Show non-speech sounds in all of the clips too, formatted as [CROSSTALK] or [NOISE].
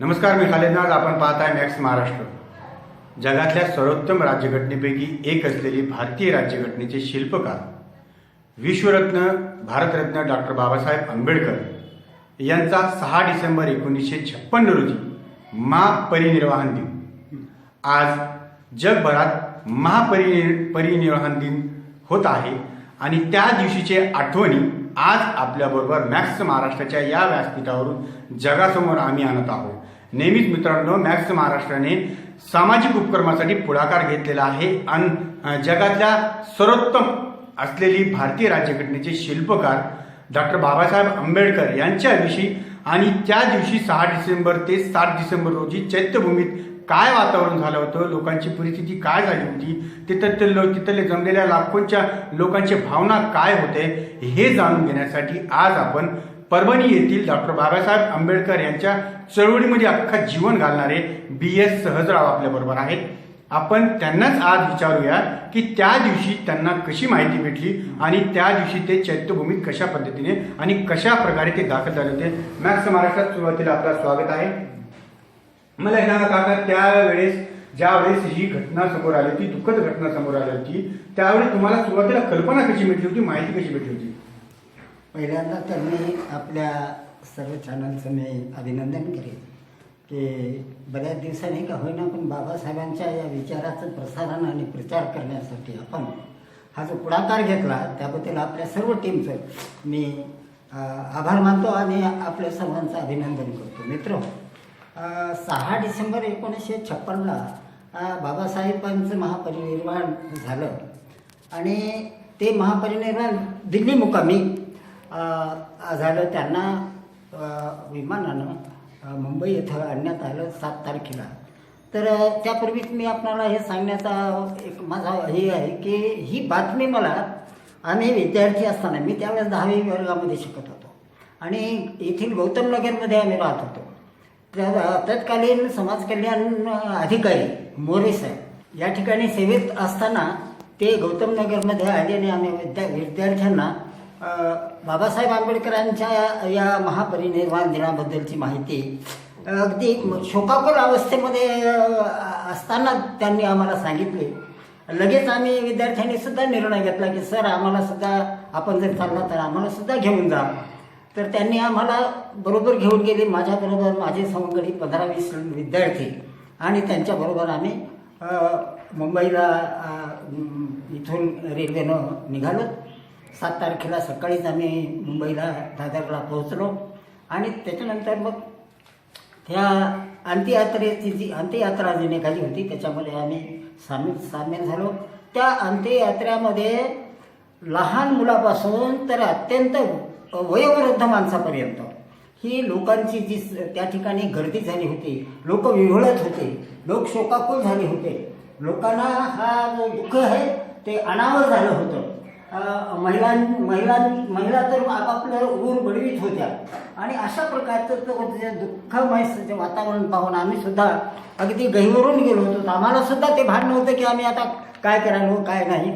नमस्कार मी खालेदनाज आपण पाहत आहे मॅक्स महाराष्ट्र. जगातल्या सर्वोत्तम राज्यघटनेपैकी एक असलेली भारतीय राज्यघटनेचे शिल्पकार विश्वरत्न भारतरत्न डॉक्टर बाबासाहेब आंबेडकर यांचा सहा डिसेंबर एकोणीसशे छप्पन्न रोजी महापरिनिर्वाहन दिन. आज जगभरात महापरि परिनिर्वाण दिन होत आहे आणि त्या दिवशीचे आठवणी आज आपल्याबरोबर मॅक्स महाराष्ट्राच्या या व्यासपीठावरून जगासमोर आम्ही आणत आहोत. नेहमीच मित्रांनो मॅक्स महाराष्ट्राने सामाजिक उपक्रमासाठी पुढाकार घेतलेला आहे आणि जगातल्या सर्वोत्तम असलेली भारतीय राज्यघटनेचे शिल्पकार डॉक्टर बाबासाहेब आंबेडकर यांच्याविषयी आणि त्या दिवशी सहा डिसेंबर ते सात डिसेंबर रोजी चैत्यभूमीत काय वातावरण झालं होतं? लोकांची परिस्थिती काय झाली होती? तिथं लो तिथले जमलेल्या लाखोंच्या लोकांची भावना काय होते? हे जाणून घेण्यासाठी आज आपण परभणी येथील डॉक्टर बाबासाहेब आंबेडकर यांच्या चळवळीमध्ये अख्खा जीवन घालणारे बी एस सहजराव आपल्याबरोबर आहेत. आपण त्यांनाच आज विचारूया की त्या दिवशी त्यांना कशी माहिती भेटली आणि त्या दिवशी ते चैत्यभूमीत कशा पद्धतीने आणि कशा प्रकारे ते दाखल झाले होते? मॅक्स महाराष्ट्रात सुरुवातीला आपलं स्वागत आहे. मला हे सांगा काका त्यावेळेस ज्यावेळेस ही घटना समोर आली होती दुःखद घटना समोर आली होती त्यावेळी तुम्हाला सुरुवातीला कल्पना कशी भेटली होती माहिती कशी भेटली होती? पहिल्यांदा तर मी आपल्या सर्व चॅनलचं मी अभिनंदन करेन की बऱ्याच दिवसांनी का होईना पण बाबासाहेबांच्या या विचाराचं प्रसारण आणि प्रचार करण्यासाठी आपण हा जो पुढाकार घेतला त्याबद्दल आपल्या सर्व टीमचं मी आभार मानतो आणि आपल्या सर्वांचं अभिनंदन करतो. मित्र हो. सहा डिसेंबर एकोणीसशे छप्पनला बाबासाहेबांचं महापरिनिर्वाण झालं. आणि ते महापरिनिर्वाण दिल्ली मुकामी झालं. त्यांना विमानानं मुंबई येथं आणण्यात आलं सात तारखेला. तर त्यापूर्वीच मी आपणाला हे सांगण्याचा एक माझा हे आहे की ही बातमी मला आम्ही विद्यार्थी असताना मी त्यावेळेस दहावी वर्गामध्ये शिकत होतो. आणि येथील गौतम नगरमध्ये आम्ही राहत होतो. तत्कालीन समाज कल्याण अधिकारी मोरे साहेब. या ठिकाणी सेवेत असताना ते गौतम नगरमध्ये आणि आम्ही विद्या विद्यार्थ्यांना बाबासाहेब आंबेडकरांच्या या- महापरिनिर्वाण दिनाबद्दलची माहिती अगदी शोकाकुल अवस्थेमध्ये असताना त्यांनी आम्हाला सांगितले. लगेच आम्ही विद्यार्थ्यांनी सुद्धा निर्णय घेतला की सर आम्हाला सुद्धा आपण जर चालला तर आम्हाला सुद्धा घेऊन जा. तर त्यांनी आम्हाला बरोबर घेऊन गेले. माझ्याबरोबर माझे सवंगडी पंधरा वीस विद्यार्थी आणि त्यांच्याबरोबर आम्ही मुंबईला इथून रेल्वेनं निघालो. सात तारखेला सकाळीच आम्ही मुंबईला दादरला पोहोचलो. आणि त्याच्यानंतर मग त्या अंत्ययात्रेची जी अंत्ययात्रा जी निघाली होती त्याच्यामध्ये आम्ही सामील सामील झालो. त्या अंत्ययात्रेमध्ये लहान मुलापासून तर अत्यंत वयोवृद्ध माणसापर्यंत. ही लोकांची जी त्या ठिकाणी गर्दी झाली होती लोक विव्हळत होते लोक शोकाकुल झाले होते. लोकांना हा जो दुःख आहे ते अनावर झालं होतं. महिलां महिलां महिला तर आपापलं ऊर बडवीत होत्या. आणि अशा प्रकारचं जे दुःखमय वातावरण पाहून आम्ही सुद्धा अगदी गहिवरून गेलो होतो. आम्हाला सुद्धा ते भान नव्हतं की आम्ही आता काय करायलो काय नाही.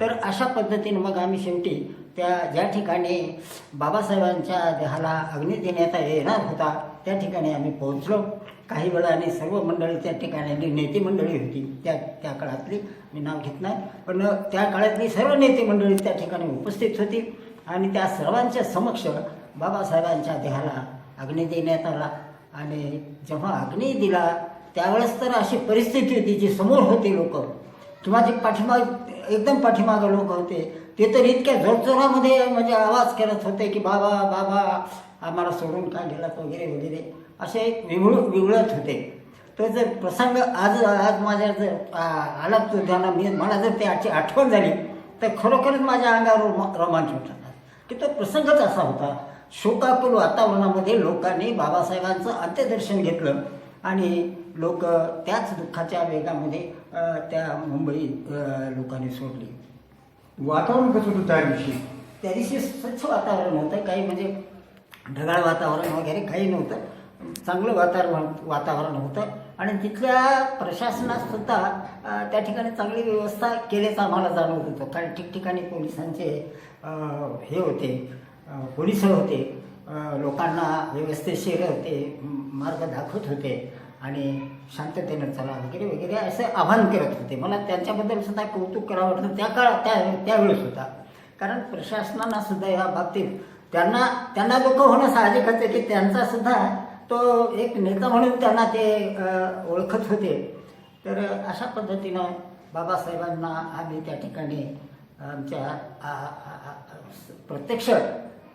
तर अशा पद्धतीने मग आम्ही शेवटी त्या ज्या ठिकाणी बाबासाहेबांच्या देहाला अग्नी देण्यात येणार होता त्या ठिकाणी आम्ही पोहोचलो. काही वेळाने सर्व मंडळी त्या ठिकाणी नेते मंडळी होती. त्या त्या काळातली मी नाव घेत नाही. पण त्या काळातली सर्व नेते मंडळी त्या ठिकाणी उपस्थित होती. आणि त्या सर्वांच्या समक्ष बाबासाहेबांच्या देहाला अग्नी देण्यात आला. आणि जेव्हा अग्नी दिला त्यावेळेस तर अशी परिस्थिती होती जी समोर होती लोक. किंवा जे पाठीमाग एकदम पाठीमागं लोक होते. ते तर इतक्या जोरजोरामध्ये म्हणजे आवाज करत होते की बाबा बाबा आम्हाला सोडून का गेलात वगैरे वगैरे. असे विवळ विवळत होते. तो जर प्रसंग आज आज माझ्या जर आला तो त्यांना मी मला जर त्याची आठवण झाली तर खरोखरच माझ्या अंगावर रोमांच उठतात की तो प्रसंगच असा होता. शोकाकुल वातावरणामध्ये लोकांनी बाबासाहेबांचं अंत्यदर्शन घेतलं आणि लोक त्याच दुःखाच्या वेगामध्ये त्या मुंबई लोकांनी सोडली. वातावरण कसं होतं त्या दिवशी? त्या दिवशी स्वच्छ वातावरण होतं. काही म्हणजे ढगाळ वातावरण वगैरे काही नव्हतं. चांगलं वातावरण वातावरण होतं. आणि तिथल्या प्रशासनात सुद्धा त्या ठिकाणी चांगली व्यवस्था केल्याचं आम्हाला जाणवत होतं. कारण ठिकठिकाणी पोलिसांचे हे होते पोलीस होते. लोकांना व्यवस्थेशीर होते मार्ग दाखवत होते. आणि शांततेनं चला वगैरे वगैरे असं आवाहन करत होते. मला त्यांच्याबद्दल सुद्धा कौतुक करावं वाटतं. त्या काळात त्या त्यावेळेस होता कारण प्रशासनानं सुद्धा या बाबतीत त्यांना त्यांना दुःख होणं साहजिकच आहे की त्यांचा सुद्धा तो एक नेता म्हणून त्यांना ते ओळखत होते. तर अशा पद्धतीनं बाबासाहेबांना आम्ही त्या ठिकाणी आमच्या प्रत्यक्ष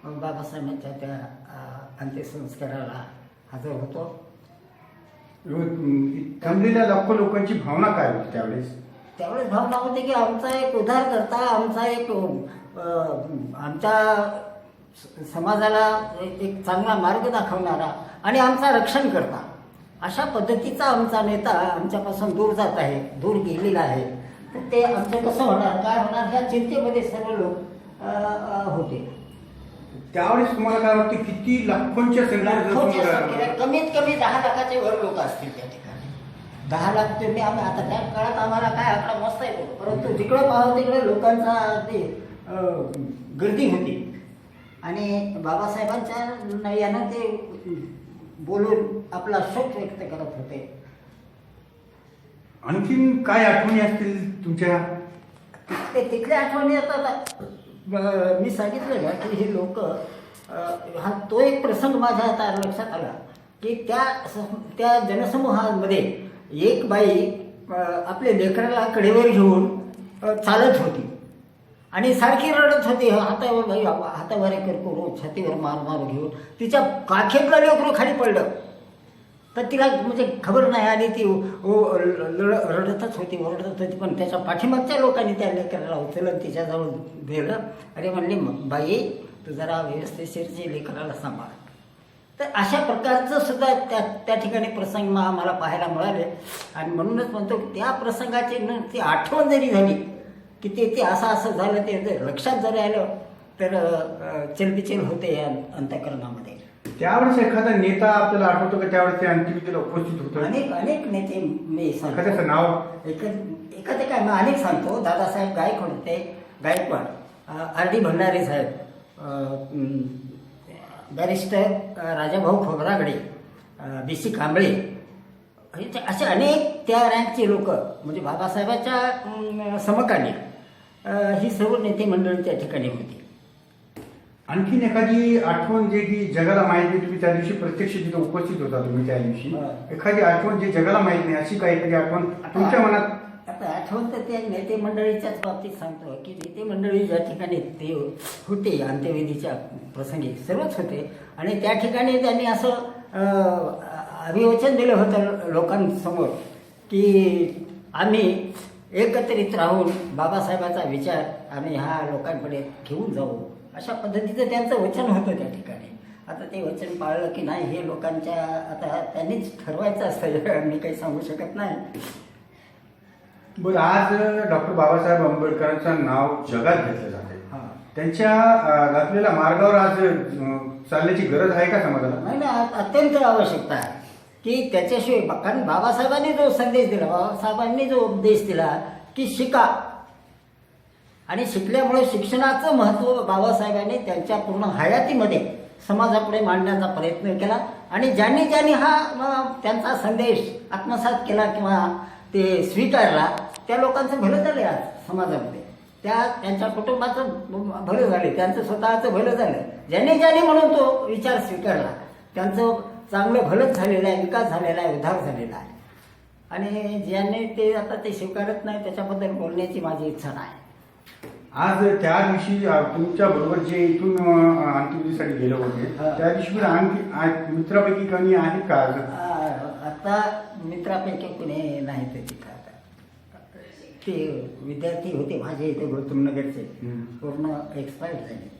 बाबासाहेबांच्या त्या अंत्यसंस्काराला हजर होतो. थांबलेल्या लाखो लोकांची भावना काय होती त्यावेळेस? त्यावेळेस भावना होती की आमचा एक उद्धार करता आमचा एक आमच्या समाजाला एक चांगला मार्ग दाखवणारा आणि आमचा रक्षण करता. अशा पद्धतीचा आमचा नेता आमच्यापासून दूर जात आहे दूर गेलेला आहे. तर ते आमचं कसं होणार काय होणार ह्या चिंतेमध्ये सर्व लोक होते. त्यावेळेस तुम्हाला काय वाटतं किती लाखोंच्या संख्येने कमीत कमी दहा लाखाचे वर लोक असतील त्या ठिकाणी. दहा लाख तुम्ही आम्ही आता त्या काळात आम्हाला काय आकडा मस्त येतो परंतु जिकडे पाहावं तिकडे लोकांचा ते गर्दी होती. आणि बाबासाहेबांच्या यानं ते बोलून आपला शोक व्यक्त करत होते. आणखीन काय आठवणी असतील तुमच्या? ते तिथल्या आठवणी येतात अं, मी सांगितलं की हे लोक हा तो एक प्रसंग माझ्या आता लक्षात आला की त्या त्या जनसमूहामध्ये एक बाई आपल्या लेकराला कडेवर घेऊन चालत होती. आणि सारखी रडत होती हातावर बाई हातावर एक करून छातीवर मार मार घेऊन. तिच्या काखेतलं लेकरू खाली पडलं. तर तिला म्हणजे खबर नाही आली ती ओ- लढ- रडतच होती ओरडतच होती. पण त्याच्या पाठीमागच्या लोकांनी त्या लेकराला उचललं तिच्याजवळ दिलं अरे म्हणले बाई तू जरा व्यवस्थेशीरची लेकराला सांभाळ. तर अशा प्रकारचं सुद्धा त्या त्या ठिकाणी प्रसंग मा- आम्हाला पाहायला मिळाले. आणि म्हणूनच म्हणतो की त्या प्रसंगाची न ती आठवण जरी झाली की ते ते असं असं झालं ते जर लक्षात जरी आलं तर चलबिचल होते या अंतकरणामध्ये. त्यावेळेस एखादा नेता आपल्याला आठवतो का? त्यावेळेस ते अंत्यविधीला उपस्थित होतं. अनेक अनेक नेते मी सांगतो. एखाद्याचं नाव? एक एखादे काय मी अनेक सांगतो. दादासाहेब गायकवाड होते. गायकवाड. आर डी भंडारे साहेब. Barrister Rajabhau Khobragade B C Kamble. हे ते असे अनेक त्या रँकचे लोक म्हणजे बाबासाहेबाच्या अं, समकालीन. अं, ही सर्व नेते मंडळी त्या ठिकाणी होती. आणखीन एखादी आठवण जे की जगाला माहीत नाही तुम्ही त्या दिवशी प्रत्यक्ष तिथे उपस्थित होता तुम्ही त्या दिवशी. हा. एखादी आठवण जे जगाला माहीत नाही अशी काही एखादी आठवण तुमच्या मनात? आता आठवण तर त्या नेते मंडळीच्याच बाबतीत सांगतो. की नेते मंडळी ज्या ठिकाणी ते होते अंत्यविधीच्या प्रसंगी सर्वच होते. आणि त्या ठिकाणी त्यांनी असं अं, अभिवचन दिलं होतं लोकांसमोर की आम्ही एकत्रित राहून बाबासाहेबाचा विचार आम्ही ह्या लोकांकडे घेऊन जाऊ. अशा पद्धतीचं त्यांचं वचन होतं त्या ठिकाणी. आता ते वचन पाळलं की नाही हे लोकांच्या आता त्यांनीच ठरवायचं असतं. [LAUGHS] मी काही सांगू शकत नाही. बरं आज डॉक्टर बाबासाहेब आंबेडकरांचं नाव जगात घेतलं जाते हां. त्यांच्या घातलेल्या मार्गावर आज चालण्याची गरज आहे का समाजाला? नाही ना अत्यंत आवश्यकता आहे. की त्याच्याशिवाय कारण बाबासाहेबांनी जो संदेश दिला बाबासाहेबांनी जो उपदेश दिला की शिका. आणि शिकल्यामुळे शिक्षणाचं महत्त्व बाबासाहेबांनी त्यांच्या पूर्ण हयातीमध्ये समाजापुढे मांडण्याचा प्रयत्न केला. आणि ज्यांनी ज्यांनी हा त्यांचा संदेश आत्मसात केला किंवा ते स्वीकारला त्या लोकांचं भलं झालं आज समाजामध्ये. त्या त्यांच्या कुटुंबाचं भलं झाले त्यांचं स्वतःचं भलं झालं. ज्यांनी ज्यांनी म्हणून तो विचार स्वीकारला त्यांचं चांगलं भलंच झालेलं आहे विकास झालेला आहे उद्धार झालेला आहे. आणि ज्यांनी ते आता ते स्वीकारत नाही त्याच्याबद्दल बोलण्याची माझी इच्छा नाही. आज त्या दिवशी तुमच्या बरोबर जे इथून अंत्यविधीसाठी गेले होते. त्या दिवशी आणखी आ- मित्रापैकी कोणी आहे का आज? आता मित्रापैकी कुणी नाही ते तिथं आता. ते विद्यार्थी होते माझे इथे गौतम नगरचे हम्म. पूर्ण एक्सपायर झाले.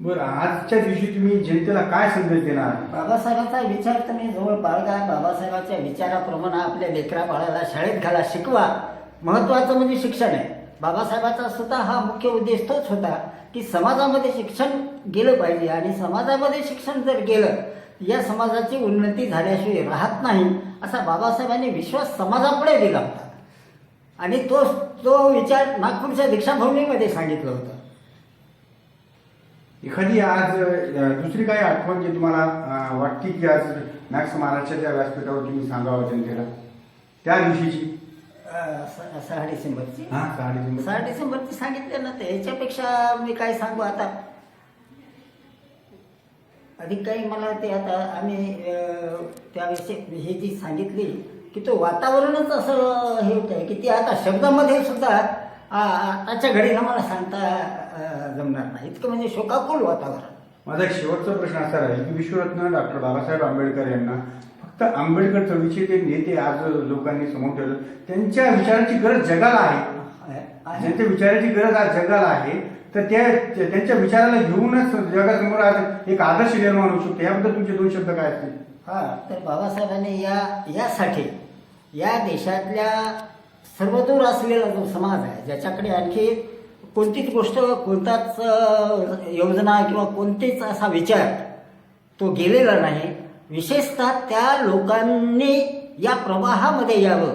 बरं आजच्या दिवशी तुम्ही जनतेला काय संदेश देणार? बाबासाहेबांचा विचार तुम्ही जवळ बाळगा बाबासाहेबांच्या विचाराप्रमाणे आपल्या लेकरा बाळाला शाळेत घाला शिकवा. महत्वाचं म्हणजे शिक्षण आहे. बाबासाहेबाचा सुद्धा हा मुख्य उद्देश तोच होता की समाजामध्ये शिक्षण गेलं पाहिजे. आणि समाजामध्ये शिक्षण जर गेलं या समाजाची उन्नती झाल्याशिवाय राहत नाही असा बाबासाहेबांनी विश्वास समाजापुढे दिला होता. आणि तो तो विचार नागपूरच्या दीक्षाभूमीमध्ये सांगितलं होतं. एखादी आज दुसरी काही आठवण जी तुम्हाला वाटते की आज मॅक्स महाराष्ट्राच्या व्यासपीठावर तुम्ही सांगावं जनतेला? त्या दिवशीची. स- सहा डिसेंबरची हा सहा डिसेंबर. सहा डिसेंबरची सांगितलं ना ते याच्यापेक्षा मी काय सांगू आता? अधिक काही मला ते आता आम्ही अं, त्याविषयी ही जी सांगितली की तो वातावरणच असं हे होत आहे की ती आता शब्दामध्ये सुद्धा आ- आताच्या घडीला मला सांगता अं, जमणार नाही. इतकं म्हणजे शोकाकुल वातावरण. माझा एक शेवटचा प्रश्न असा आहे की विश्वरत्न डॉक्टर बाबासाहेब आंबेडकर यांना फक्त आंबेडकर चळवळीचे ते नेते आज लोकांनी समोर ठेवलं. त्यांच्या विचारांची गरज जगाला आहे. ज्यांच्या विचाराची गरज आज जगाला आहे तर त्या त्या- त्यांच्या विचाराला घेऊनच जगासमोर आज एक आदर्श निर्माण होऊ शकतो. याबद्दल तुमचे दोन शब्द काय असतील? हा. तर बाबासाहेबांनी या यासाठी या देशातल्या सर्वदूर असलेला जो समाज आहे ज्याच्याकडे आणखी कोणतीच गोष्ट कोणताच योजना किंवा कोणतेच असा विचार तो गेलेला नाही विशेषतः त्या लोकांनी या प्रवाहामध्ये यावं.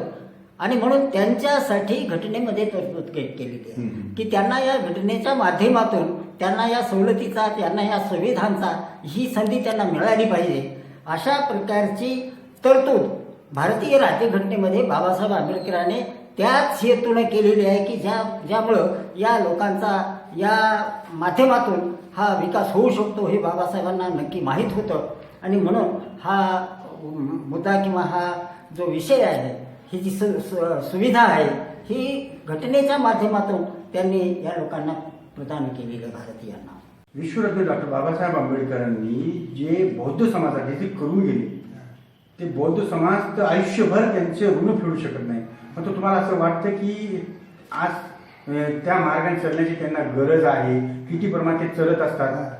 आणि म्हणून त्यांच्यासाठी घटनेमध्ये तरतूद केलेली आहे. की त्यांना या घटनेच्या माध्यमातून त्यांना या सवलतीचा त्यांना या सुविधांचा ही संधी त्यांना मिळाली पाहिजे. अशा प्रकारची तरतूद भारतीय राज्यघटनेमध्ये बाबासाहेब आंबेडकरांनी त्याच हेतूने केलेली आहे की ज्या ज्यामुळं या लोकांचा या माध्यमातून हा विकास होऊ शकतो हे बाबासाहेबांना नक्की माहीत होतं. आणि म्हणून हा मुद्दा किंवा हा जो विषय आहे ही जी सु सु- सुविधा आहे ही घटनेच्या माध्यमातून त्यांनी या लोकांना प्रदान केलेली आहे भारतीयांना. विश्वरत्न डॉक्टर बाबासाहेब आंबेडकरांनी जे बौद्ध समाजासाठी जे करून गेले ते बौद्ध समाज तर आयुष्यभर त्यांचे ऋण फेडू शकत नाही. पण तुम्हाला असं वाटतं की आज त्या मार्गाने चलण्याची त्यांना गरज आहे किती प्रमाणात ते चलत असतात?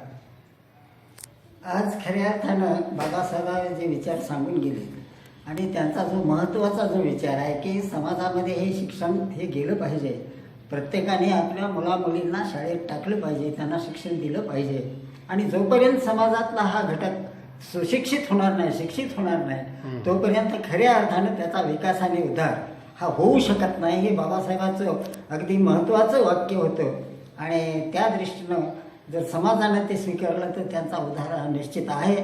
आज खऱ्या अर्थानं बाबासाहेब जे विचार सांगून गेले आणि त्यांचा जो महत्त्वाचा जो विचार आहे की समाजामध्ये हे शिक्षण हे गेलं पाहिजे प्रत्येकाने आपल्या मुलामुलींना शाळेत टाकलं पाहिजे त्यांना शिक्षण दिलं पाहिजे आणि जोपर्यंत समाजातला हा घटक सुशिक्षित होणार नाही शिक्षित होणार नाही तोपर्यंत खऱ्या अर्थानं त्याचा विकास आणि उद्धार हा होऊ शकत नाही हे बाबासाहेबाचं अगदी महत्त्वाचं वाक्य होतं. आणि त्या दृष्टीनं जर समाजानं ते स्वीकारलं तर त्यांचा उद्धार हा निश्चित आहे.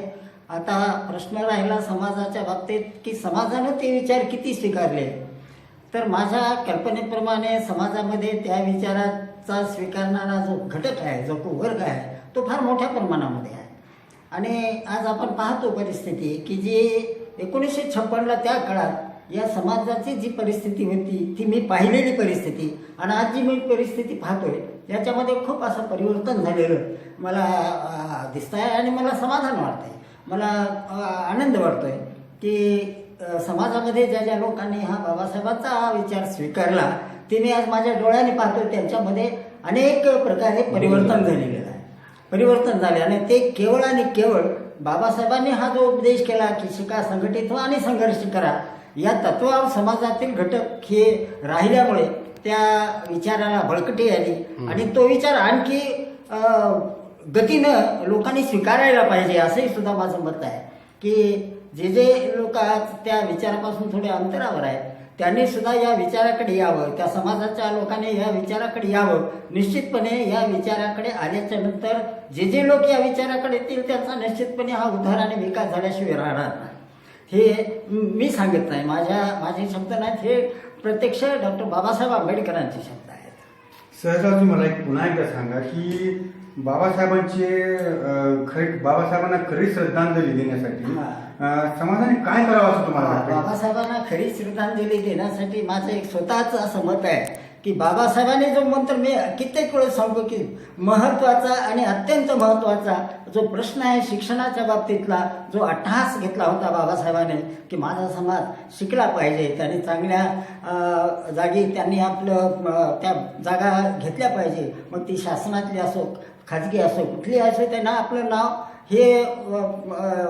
आता प्रश्न राहिला समाजाच्या बाबतीत की समाजानं ते विचार किती स्वीकारले? तर माझ्या कल्पनेप्रमाणे समाजामध्ये त्या विचाराचा स्वीकारणारा जो घटक आहे जो वर्ग आहे तो फार मोठ्या प्रमाणामध्ये आहे. आणि आज आपण पाहतो परिस्थिती की जी एकोणीसशे छप्पनला त्या काळात या समाजाची जी परिस्थिती होती ती मी पाहिलेली परिस्थिती. आणि आज जी मी परिस्थिती पाहतोय याच्यामध्ये खूप असं परिवर्तन झालेलं मला दिसत आहे आणि मला समाधान वाटतंय. मला अं, आनंद वाटतोय की अं, समाजामध्ये ज्या ज्या लोकांनी हा बाबासाहेबांचा हा विचार स्वीकारला ते मी आज माझ्या डोळ्याने पाहतो त्यांच्यामध्ये अनेक प्रकारे परिवर्तन झालेलं आहे. परिवर्तन झाले आणि ते केवळ आणि केवळ बाबासाहेबांनी हा जो उपदेश केला की शिका संघटित व्हा आणि संघर्ष करा या तत्वावर समाजातील घटक हे राहिल्यामुळे त्या विचाराला बळकटी आली आणि तो विचार आणखी गतीनं लोकांनी स्वीकारायला पाहिजे असंही सुद्धा माझं मत आहे. की जे जे लोक आज त्या विचारापासून थोडे अंतरावर आहेत त्यांनी सुद्धा या विचाराकडे यावं त्या समाजाच्या लोकांनी या विचाराकडे यावं. निश्चितपणे या विचाराकडे आल्याच्यानंतर जे जे लोक या विचाराकडे येतील त्यांचा निश्चितपणे हा उद्धार आणि विकास झाल्याशिवाय राहणार नाही. हे मी सांगत नाही. माझ्या माझे शब्द नाहीत. हे प्रत्यक्ष डॉक्टर बाबासाहेब आंबेडकरांचे शब्द आहेत. सहजाजी मला एक पुन्हा एकदा सांगा की बाबासाहेबांचे खरे बाबासाहेबांना खरी श्रद्धांजली देण्यासाठी समाजाने काय करावं असं तुम्हाला वाटतं? बाबासाहेबांना खरी श्रद्धांजली देण्यासाठी माझं एक स्वतःच असं मत आहे. की बाबासाहेबांनी जो मंत्र मी कित्येक वेळेस सांगतो की महत्त्वाचा आणि अत्यंत महत्त्वाचा जो प्रश्न आहे शिक्षणाच्या बाबतीतला जो अट्टहास घेतला होता बाबासाहेबांनी की माझा समाज शिकला पाहिजे. त्याने चांगल्या जागी त्यांनी आपलं त्या जागा घेतल्या पाहिजे. मग ती शासनातली असो खाजगी असो कुठली असो त्यांना आपलं नाव हे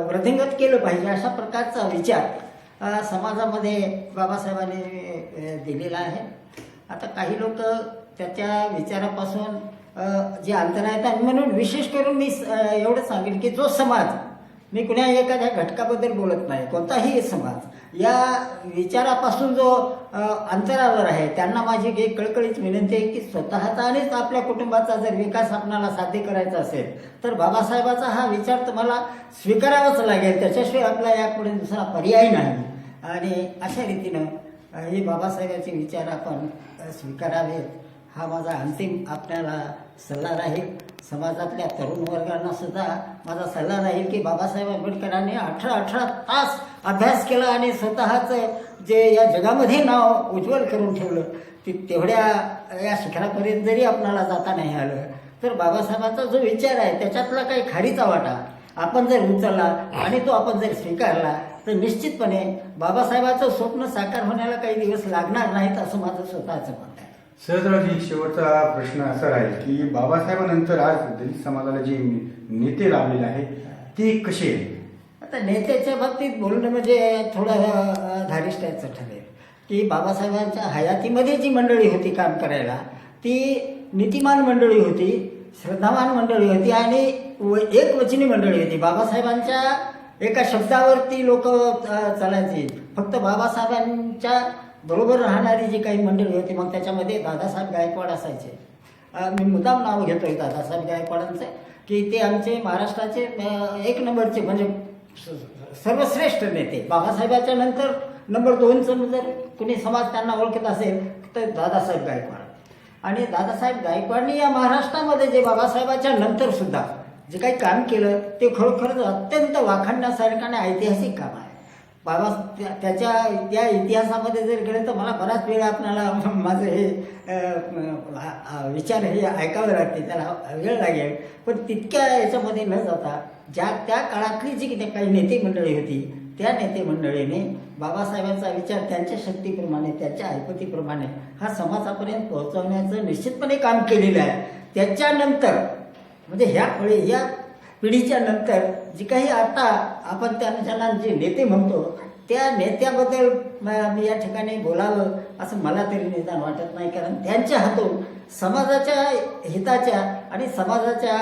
वृद्धिंगत केलं पाहिजे अशा प्रकारचा विचार समाजामध्ये बाबासाहेबांनी दिलेला आहे. आता काही लोक त्याच्या विचारापासून जे अंतर आहेत आणि म्हणून विशेष करून मी स- एवढं सांगेन की जो समाज मी कुण्या एखाद्या घटकाबद्दल बोलत नाही कोणताही समाज या विचारापासून जो अंतरावर आहे त्यांना माझी एक कळकळीत विनंती आहे की स्वतःचा आणिच आपल्या कुटुंबाचा जर विकास आपणाला साध्य करायचा असेल तर बाबासाहेबाचा हा विचार तुम्हाला स्वीकारावाच लागेल. त्याच्याशिवाय आपला यापुढे दुसरा पर्याय नाही. आणि अशा रीतीनं हे बाबासाहेबांचे विचार आपण स्वीकारावेत हा माझा अंतिम आपल्याला सल्ला राहील. समाजातल्या तरुण वर्गांना सुद्धा माझा सल्ला राहील की बाबासाहेब आंबेडकरांनी अठरा अठरा तास अभ्यास केला आणि स्वतःचं जे या जगामध्ये नाव उज्ज्वल करून ठेवलं ते तेवढ्या या शिखरापर्यंत जरी आपणाला जाता नाही आलं तर बाबासाहेबांचा जो विचार आहे त्याच्यातला काही खारीचा वाटा आपण जर उचलला आणि तो आपण जर स्वीकारला तर निश्चितपणे बाबासाहेबाचं स्वप्न साकार होण्याला काही दिवस लागणार नाहीत असं माझं स्वतःचं मत आहे. सहजरावजी शेवटचा प्रश्न असा राहील की बाबासाहेबांनंतर आज दलित समाजाला जे नेते लाभलेले आहेत ते कसे आता नेत्याच्या बाबतीत बोलणं म्हणजे थोडं धारिष्ट्याचं ठरेल. की बाबासाहेबांच्या हयातीमध्ये जी मंडळी होती काम करायला ती नीतिमान मंडळी होती श्रद्धावान मंडळी होती आणि व एक वचनी मंडळी होती. बाबासाहेबांच्या एका शब्दावरती लोक चालायचे. फक्त बाबासाहेबांच्या बरोबर राहणारी जी काही मंडळी होती मग त्याच्यामध्ये दादासाहेब गायकवाड असायचे. मी मुद्दाम नाव घेतोय दादासाहेब गायकवाडांचं की ते आमचे महाराष्ट्राचे एक नंबरचे म्हणजे सर्वश्रेष्ठ नेते. बाबासाहेबाच्या नंतर नंबर दोनचं जर कुणी समाज त्यांना ओळखत असेल तर दादासाहेब गायकवाड. आणि दादासाहेब गायकवाडनी या महाराष्ट्रामध्ये जे बाबासाहेबाच्या नंतर सुद्धा जे काही काम केलं ते खरोखरच अत्यंत वाखाणण्यासारखं आणि ऐतिहासिक काम आहे. बाबा त्याच्या त्या इतिहासामध्ये जर गेलं तर मला बराच वेळ आपल्याला [LAUGHS] माझं हे विचार हे ऐकावे लागते त्याला वेळ लागेल. पण तितक्या याच्यामध्ये न जाता ज्या त्या काळातली जी काही नेते मंडळी होती त्या नेते मंडळीने बाबासाहेबांचा विचार त्यांच्या शक्तीप्रमाणे त्यांच्या ऐपतीप्रमाणे हा समाजापर्यंत पोहोचवण्याचं निश्चितपणे काम केलेलं आहे. त्याच्यानंतर म्हणजे ह्या फळे या पिढीच्या नंतर जी काही आता आपण त्या ज्यांना जे नेते म्हणतो त्या नेत्याबद्दल मी या ठिकाणी बोलावं असं मला तरी निदान वाटत नाही. कारण त्यांच्या हातून समाजाच्या हिताच्या आणि समाजाच्या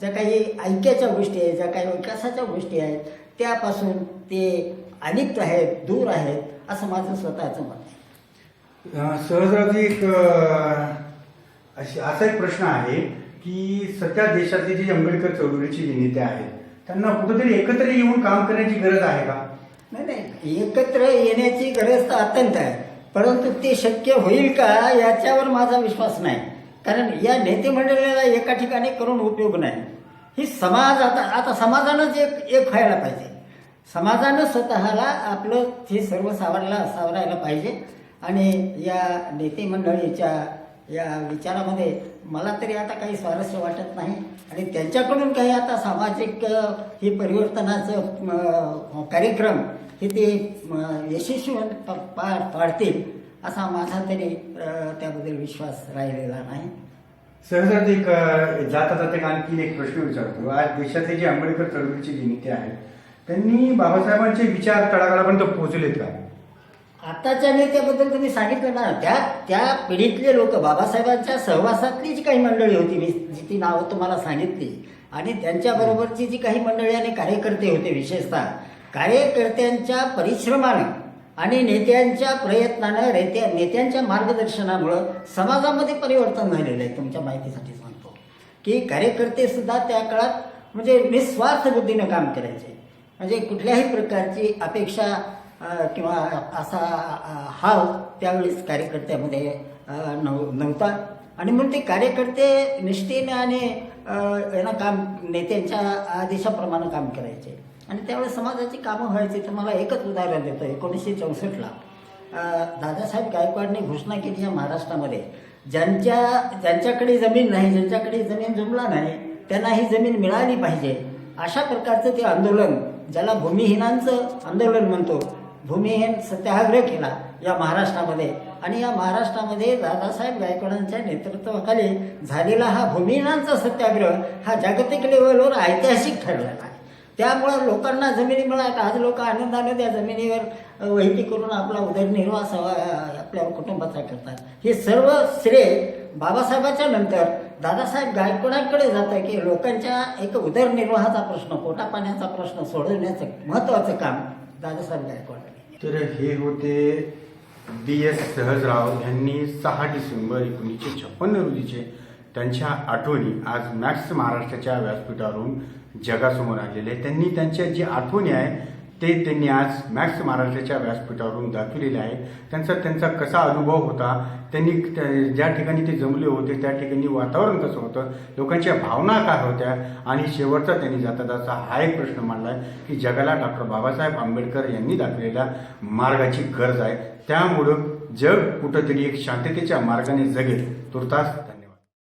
ज्या काही ऐक्याच्या गोष्टी आहेत ज्या काही विकासाच्या गोष्टी आहेत त्यापासून ते अलिप्त आहेत दूर आहेत असं माझं स्वतःचं मत आहे. एक अशी असा एक प्रश्न आहे. की सध्या देशातली जी आंबेडकर चळवळीची जी नेते आहेत त्यांना कुठेतरी एकत्र येऊन काम करण्याची गरज आहे का? नाही नाही. एकत्र येण्याची गरज तर अत्यंत आहे. परंतु ते शक्य होईल का याच्यावर माझा विश्वास नाही. कारण या नेते मंडळाला एका ठिकाणी करून उपयोग नाही. ही समाज आता आता समाजानंच एक एक व्हायला पाहिजे. समाजानं स्वतःला आपलं हे सर्व सावरला सावरायला पाहिजे. आणि या नेते मंडळीच्या या विचारामध्ये मला तरी आता काही स्वारस्य वाटत नाही. आणि त्यांच्याकडून काही आता सामाजिक हे परिवर्तनाचं कार्यक्रम हे ते यशस्वी प- पार पाडतील असा माझा तरी त्याबद्दल विश्वास राहिलेला नाही. सहजात एक जाता जाता आणखी एक प्रश्न विचारतो. आज देशाचे जे आंबेडकर चळवळीची जे नेते आहेत त्यांनी बाबासाहेबांचे विचार तळागाळापर्यंत पोहोचलेत का? आताच्या नेत्याबद्दल तुम्ही सांगितलं ना त्या त्या पिढीतले लोक बाबासाहेबांच्या सहवासातली जी काही मंडळी होती मी जी ती नावं तुम्हाला सांगितली. आणि त्यांच्याबरोबरची जी काही मंडळी आणि कार्यकर्ते होते विशेषतः कार्यकर्त्यांच्या परिश्रमानं आणि नेत्यांच्या प्रयत्नानं नेत्या नेत्यांच्या मार्गदर्शनामुळं समाजामध्ये परिवर्तन झालेलं आहे तुमच्या माहितीसाठी सांगतो. की कार्यकर्ते सुद्धा त्या काळात म्हणजे निस्वार्थ बुद्धीनं काम करायचे. म्हणजे कुठल्याही प्रकारची अपेक्षा किंवा असा अ, हाव त्यावेळेस कार्यकर्त्यामध्ये नव नव्हता. आणि म्हणून ते कार्यकर्ते निष्ठेने आणि यांना यानं काम नेत्यांच्या आदेशाप्रमाणे काम करायचे. आणि त्यावेळेस समाजाची कामं व्हायची तर मला एकच उदाहरण देतो एकोणीसशे चौसष्टला. दादासाहेब गायकवाडने घोषणा केली या महाराष्ट्रामध्ये ज्यांच्या ज्यांच्याकडे जमीन नाही ज्यांच्याकडे जमीन जुमला नाही त्यांना ही जमीन मिळाली पाहिजे. अशा प्रकारचं ते आंदोलन ज्याला भूमिहीनांचं आंदोलन म्हणतो भूमिहीन सत्याग्रह केला या महाराष्ट्रामध्ये. आणि या महाराष्ट्रामध्ये दादासाहेब गायकवाडांच्या नेतृत्वाखाली झालेला हा भूमिहीनांचा सत्याग्रह हा जागतिक लेवलवर ऐतिहासिक ठरलेला आहे. त्यामुळं लोकांना जमिनी मिळाल्या आज लोक आनंदाने त्या जमिनीवर वहिती करून आपला उदरनिर्वाह आपल्या कुटुंबाचा करतात. हे सर्व श्रेय बाबासाहेबाच्या नंतर दादासाहेब गायकवाडांकडे जातं की लोकांच्या एक उदरनिर्वाहाचा प्रश्न पोटापाण्याचा प्रश्न सोडवण्याचं महत्त्वाचं काम दादासाहेब गायकवाड तर हे होते बी एस सहजराव यांनी सहा डिसेंबर एकोणीसशे छप्पन्न रोजीचे त्यांच्या आठवणी आज मॅक्स महाराष्ट्राच्या व्यासपीठावरून जगासमोर आलेले आहेत. त्यांनी त्यांच्या जी आठवणी आहे ते त्यांनी आज मॅक्स महाराष्ट्राच्या व्यासपीठावरून दाखवलेले आहे. त्यांचा त्यांचा कसा अनुभव होता? त्यांनी त्या- ज्या ठिकाणी ते जमले होते त्या ठिकाणी वातावरण कसं होतं? लोकांच्या भावना काय होत्या? आणि शेवटचा त्यांनी जाता जाता हा एक प्रश्न मांडला आहे की जगाला डॉक्टर बाबासाहेब आंबेडकर यांनी दाखवलेल्या मार्गाची गरज आहे. त्यामुळं जग कुठंतरी एक शांततेच्या मार्गाने जगेल. तुर्तास